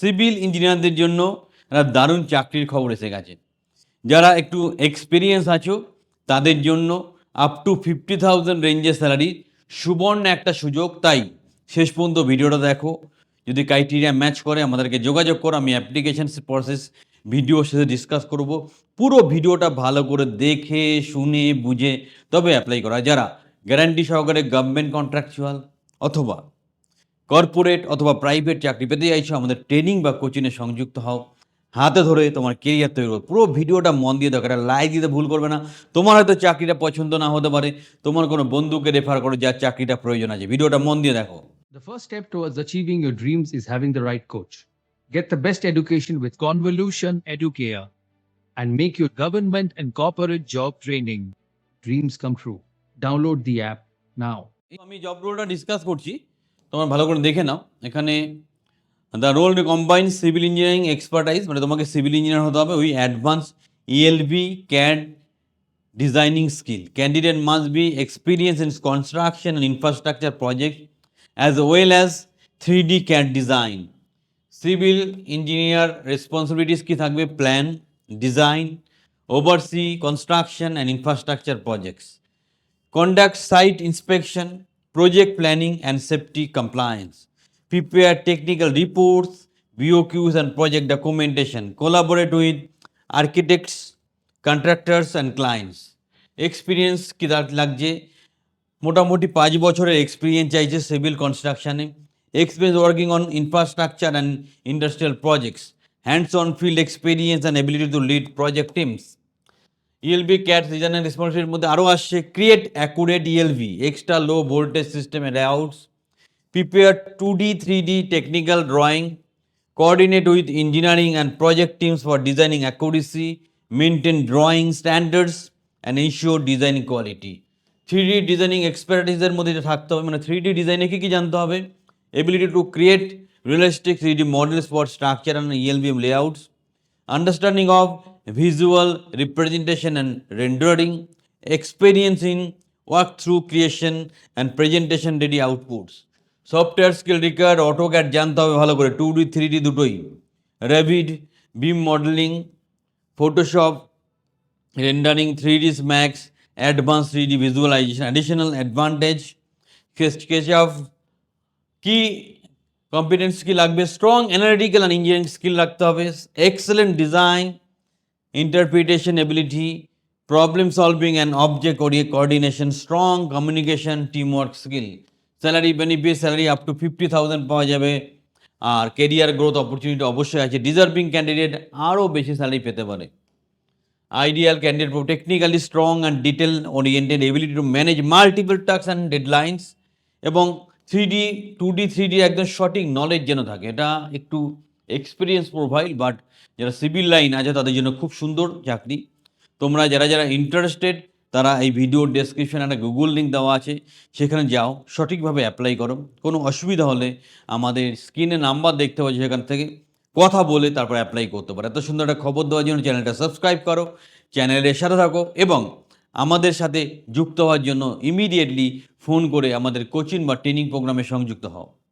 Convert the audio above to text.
Civil ইঞ্জিনিয়ারদের জন্য একটা দারুণ চাকরির খবর এসে গেছে। যারা একটু এক্সপিরিয়েন্স আছো, তাদের জন্য আপ টু ফিফটি থাউজেন্ড রেঞ্জের স্যালারি সুবর্ণ একটা সুযোগ। তাই শেষ পর্যন্ত ভিডিওটা দেখো। যদি ক্রাইটেরিয়া ম্যাচ করে, আমাদেরকে যোগাযোগ করো। আমি অ্যাপ্লিকেশন প্রসেস ভিডিও শেষে ডিসকাস করব। পুরো ভিডিওটা ভালো করে দেখে, শুনে, বুঝে তবে অ্যাপ্লাই করা। যারা গ্যারান্টি সহকারে গভর্নমেন্ট কন্ট্রাকচুয়াল অথবা কর্পোরেট অথবা প্রাইভেট চাকরি পেতে চাইছো আমাদের ট্রেনিং বা কোচিংয়ে সংযুক্ত হও হাতে ধরে তোমার কেরিয়ার তৈরি করো পুরো ভিডিওটা মন দিয়ে দেখো লাইক দিতে ভুল করবে না তোমার হয়তো চাকরিটা পছন্দ না হতে পারে তোমার কোনো বন্ধুকে রেফার করো যার চাকরিটা প্রয়োজন আছে ভিডিওটা মন দিয়ে দেখো The first step towards achieving your dreams is having the right coach. Get the best education with Convolution Educare and make your government and corporate job training dreams come true. Download the app now. আমি job রোলটা discuss করছি তোমার ভালো করে দেখে নাও। এখানে the role combine civil engineering expertise মানে তোমাকে সিভিল ইঞ্জিনিয়ার হতে হবে we advance ELB CAD designing skill candidate must be experience in construction and infrastructure project as well as three D CAD design civil engineer responsibilities কি থাকবে? Plan design oversee construction and infrastructure projects conduct site inspection, project planning, and safety compliance, prepare technical reports, BOQs, and project documentation, collaborate with architects, contractors, and clients. Experience কি লাগছে মোটামুটি পাঁচ বছরের experience চাইছে civil কনস্ট্রাকশনে experience working on infrastructure and industrial projects hands on field experience and ability to lead project teams ELB CAD and রেসপন্সিবিলিটির মধ্যে আরও আসছে create accurate ELV extra low voltage সিস্টেমের layouts prepare two D three D technical drawing coordinate with engineering and project teams for designing accuracy, maintain drawing standards, and ensure design quality. Three D designing এক্সপার্টিসের মধ্যে এটা থাকতে হবে মানে three D ডিজাইনে কী কী জানতে হবে ability to create realistic three D models for structure and ELBM layouts understanding of visual representation and rendering, experience in walkthrough creation and presentation ready outputs. Software skill required AutoCAD জানতে হবে ভালো করে two D three D দুটোই Revit BIM modelling Photoshop rendering three ds Max advance three D visualisation additional advantage SketchUp কি competence কি লাগবে strong analytical and engineering skill রাখতে হবে excellent design interpretation ability problem solving and object coordination strong communication teamwork skill salary benefit salary up to fifty thousand পাওয়া যাবে, আর career growth opportunity অবশ্যই আছে। Deserving candidate আরও বেশি স্যালারি পেতে পারে। Ideal candidate for technically strong and detail oriented, ability to manage multiple tasks and deadlines এবং three D two D three D একদম সঠিক নলেজ যেন থাকে। এটা একটু এক্সপিরিয়েন্স প্রোভাইড বাট যারা সিভিল লাইন আছে, তাদের জন্য খুব সুন্দর চাকরি। তোমরা যারা যারা ইন্টারেস্টেড তারা এই ভিডিওর ডেসক্রিপশনে একটা গুগল লিঙ্ক দেওয়া আছে, সেখানে যাও, সঠিকভাবে অ্যাপ্লাই করো। কোনো অসুবিধা হলে আমাদের স্ক্রিনে নাম্বার দেখতে পাচ্ছি সেখান থেকে, কথা বলে তারপর অ্যাপ্লাই করতে পারো। এত সুন্দর একটা খবর দেওয়ার জন্য চ্যানেলটা সাবস্ক্রাইব করো চ্যানেলের সাথে থাকো, এবং আমাদের সাথে যুক্ত হওয়ার জন্য ইমিডিয়েটলি ফোন করে আমাদের কোচিং বা ট্রেনিং প্রোগ্রামে সংযুক্ত হও।